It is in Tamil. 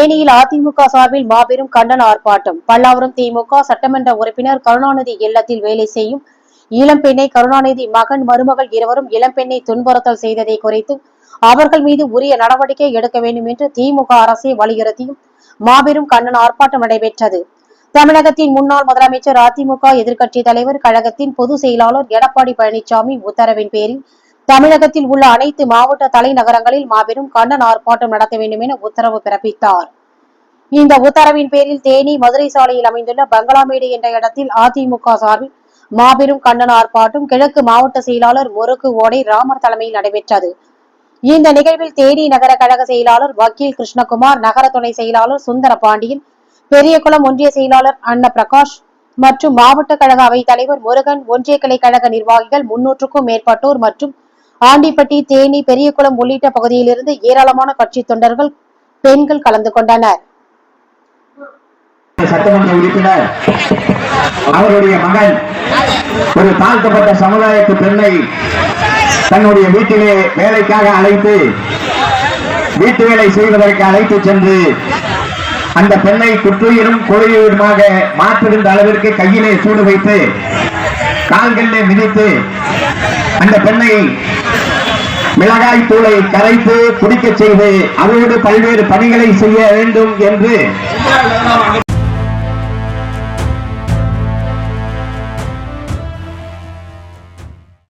தேனியில் அதிமுக சார்பில் மாபெரும் கண்டன ஆர்ப்பாட்டம். பல்லாவரம் திமுக சட்டமன்ற உறுப்பினர் கருணாநிதி இல்லத்தில் வேலை செய்யும் இளம்பெண்ணை கருணாநிதி மகன் மருமகள் இருவரும் இளம்பெண்ணை துன்புறுத்தல் செய்ததை குறித்து அவர்கள் மீது உரிய நடவடிக்கை எடுக்க வேண்டும் என்று திமுக அரசை வலியுறுத்தியும் மாபெரும் கண்டன ஆர்ப்பாட்டம் நடைபெற்றது. தமிழகத்தின் முன்னாள் முதலமைச்சர் அதிமுக எதிர்க்கட்சி தலைவர் கழகத்தின் பொதுச் செயலாளர் எடப்பாடி பழனிசாமி உத்தரவின் பேரில் தமிழகத்தில் உள்ள அனைத்து மாவட்ட தலைநகரங்களில் மாபெரும் கண்டன ஆர்ப்பாட்டம் நடத்த வேண்டும் என உத்தரவு பிறப்பித்தார். இந்த உத்தரவின் பேரில் தேனி மதுரை சாலையில் அமைந்துள்ள பங்களாமேடு என்ற இடத்தில் அதிமுக சார்பில் மாபெரும் கண்டன ஆர்ப்பாட்டம் கிழக்கு மாவட்ட செயலாளர் முறுக்கு ஓடை ராமர் தலைமையில் நடைபெற்றது. இந்த நிகழ்வில் தேனி நகர கழக செயலாளர் வக்கீல் கிருஷ்ணகுமார் நகர துணை செயலாளர் சுந்தர பாண்டியன் பெரியகுளம் ஒன்றிய செயலாளர் அன்ன பிரகாஷ் மற்றும் மாவட்ட கழக அவைத் தலைவர் முருகன் ஒன்றிய கிளை கழக நிர்வாகிகள் முன்னூற்றுக்கும் மேற்பட்டோர் மற்றும் ஆண்டிப்பட்டி தேனி பெரியகுளம் உள்ளிட்ட பகுதியிலிருந்து ஏராளமான கட்சி தொண்டர்கள் பெண்கள் கலந்து கொண்டனர். சட்டமன்ற உறுப்பினர் அவருடைய மகன் ஒரு தாழ்த்தப்பட்ட சமுதாயத்து பெண்ணை தன்னுடைய வீட்டிலே வேலைக்காக அழைத்து வீட்டு வேலை செய்வதற்கு அழைத்து சென்று அந்த பெண்ணை குற்றுயிரும் கொலையுயிருமாக மாற்றுகின்ற அளவிற்கு கையிலே சூடு வைத்து கால்களிலே மிதித்து அந்த பெண்ணை மிளகாய் தூளை கரைத்து குடிக்கச் செய்து அதோடு பல்வேறு பணிகளை செய்ய வேண்டும் என்று